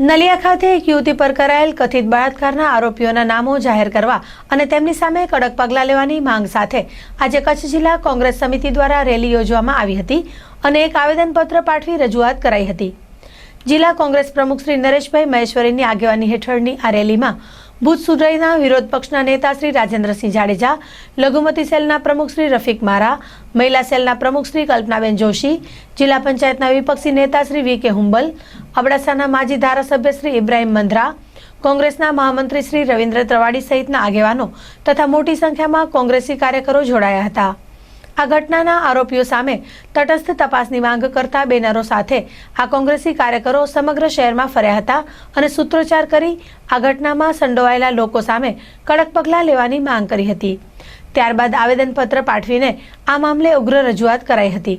નલિયા ખાતે એક યુવતી પર કરાયેલ કથિત બળાત્કારના આરોપીઓના નામો જાહેર કરવા અને તેમની સામે કડક પગલાં લેવાની માંગ સાથે આજે કચ્છ જિલ્લા કોંગ્રેસ સમિતિ દ્વારા રેલી યોજવામાં આવી હતી અને એક આવેદનપત્ર પાઠવી રજૂઆત કરાઈ હતી. જિલ્લા કોંગ્રેસ પ્રમુખ શ્રી નરેશભાઈ મહેશ્વરીની આગેવાની હેઠળની આ રેલીમાં ભૂત સુધરાઈના વિરોધ પક્ષના નેતા શ્રી રાજેન્દ્રસિંહ જાડેજા, લઘુમતી સેલના પ્રમુખ શ્રી રફીક મારા, મહિલા સેલના પ્રમુખ શ્રી કલ્પનાબેન જોશી, જિલ્લા પંચાયતના વિપક્ષી નેતા શ્રી વી કે હુંબલ, અબડાસાના માજી ધારાસભ્ય શ્રી ઇબ્રાહીમ મંધરા કોંગ્રેસના મહામંત્રી શ્રી રવિન્દ્ર ત્રવાડી સહિતના આગેવાનો તથા મોટી સંખ્યામાં કોંગ્રેસી કાર્યકરો જોડાયા હતા. આ ઘટનાના આરોપીઓ સામે તટસ્થ તપાસની માંગ કરતા બેનરો સાથે આ કોંગ્રેસી કાર્યકરો સમગ્ર શહેરમાં ફર્યા હતા અને સૂત્રોચ્ચાર કરી આ ઘટનામાં સંડોવાયેલા લોકો સામે કડક પગલાં લેવાની માંગ કરી હતી. ત્યારબાદ આવેદનપત્ર પાઠવીને આ મામલે ઉગ્ર રજૂઆત કરાઈ હતી.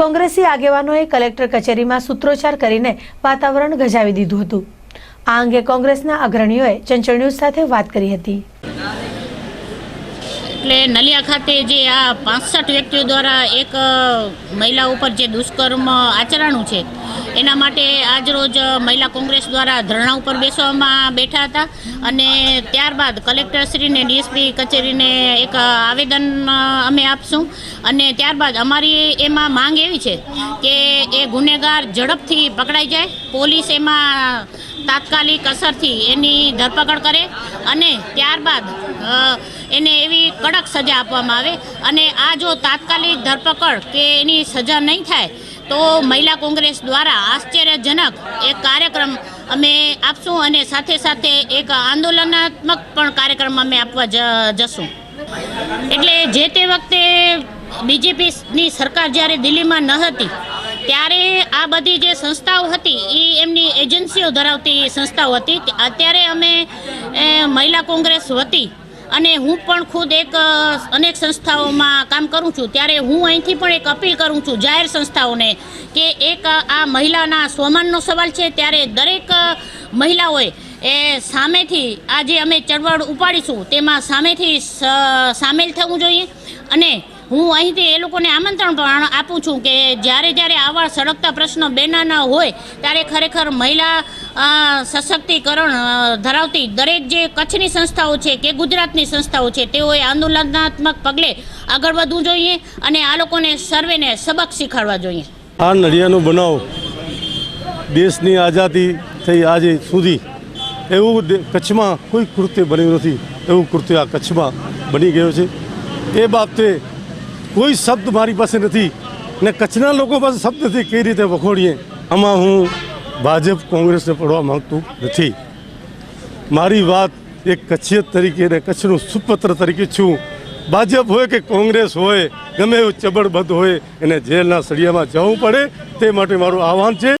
કોંગ્રેસી આગેવાનોએ કલેક્ટર કચેરીમાં સૂત્રોચ્ચાર કરીને વાતાવરણ ગજાવી દીધું હતું. આ અંગે કોંગ્રેસના અગ્રણીઓએ ચંચળ ન્યૂઝ સાથે વાત કરી હતી. એટલે નલિયા ખાતે જે આ પાંસઠ વ્યક્તિઓ દ્વારા એક મહિલા ઉપર જે દુષ્કર્મ આચરાણું છે, એના માટે આજરોજ મહિલા કોંગ્રેસ દ્વારા ધરણા ઉપર બેસવામાં બેઠા હતા અને ત્યારબાદ કલેક્ટરશ્રીને, ડીએસપી કચેરીને એક આવેદન અમે આપશું અને ત્યારબાદ અમારી એમાં માંગ એવી છે કે એ ગુનેગાર ઝડપથી પકડાઈ જાય, પોલીસ એમાં તાત્કાલિક અસરથી એની ધરપકડ કરે અને ત્યારબાદ એને એવી કડક સજા આપવામાં આવે. અને આ જો તાત્કાલિક ધરપકડ કે એની સજા નહીં થાય, તો મહિલા કોંગ્રેસ દ્વારા આશ્ચર્યજનક એક કાર્યક્રમ અમે આપશું અને સાથે સાથે એક આંદોલનાત્મક પણ કાર્યક્રમ અમે આપવા જશું. એટલે જે તે વખતે બીજેપીની સરકાર જ્યારે દિલ્હીમાં ન હતી, ત્યારે આ બધી જે સંસ્થાઓ હતી એ એમની એજન્સીઓ ધરાવતી સંસ્થાઓ હતી. અત્યારે અમે મહિલા કોંગ્રેસ વતી અને હું પણ ખુદ એક અનેક સંસ્થાઓમાં કામ કરું છું. ત્યારે હું અહીંથી પણ એક અપીલ કરું છું જાહેર સંસ્થાઓને કે એક આ મહિલાના સ્વમાનનો સવાલ છે. ત્યારે દરેક મહિલાઓએ એ સામેથી આ જે અમે ચળવળ ઉપાડીશું. તેમાં સામેથી સામેલ થવું જોઈએ અને હું અહીંથી એ લોકોને આમંત્રણ પણ આપું છું કે જ્યારે જ્યારે આવા સળગતા પ્રશ્નો બેનાના હોય, ત્યારે ખરેખર મહિલા સશક્તિકરણ ધરાવતી દરેક જે કચ્છની સંસ્થાઓ છે કે ગુજરાતની સંસ્થાઓ છે, તેઓએ આંદોલનાત્મક પગલે આગળ વધવું જોઈએ અને આ લોકોને સર્વેને સબક શીખવાડવા જોઈએ. આ નડિયાનો બનાવ દેશની આઝાદી થઈ આજે સુધી એવું કચ્છમાં કોઈ કૃત્ય બન્યું નથી, એવું કૃત્ય આ કચ્છમાં બની ગયું છે. એ બાબતે કોઈ શબ્દ મારી પાસે નથી ને કચ્છના લોકો પાસે શબ્દ નથી કઈ રીતે વખોડીએ. આમાં હું ભાજપ કોંગ્રેસને પડવા માંગતું નથી. મારી વાત એક કચ્છિયત તરીકે અને કચ્છનું સુપત્ર તરીકે છું. ભાજપ હોય કે કોંગ્રેસ હોય, ગમે એવું ચબળબદ્ધ હોય, એને જેલના સળિયામાં જવું પડે, તે માટે મારું આહવાન છે.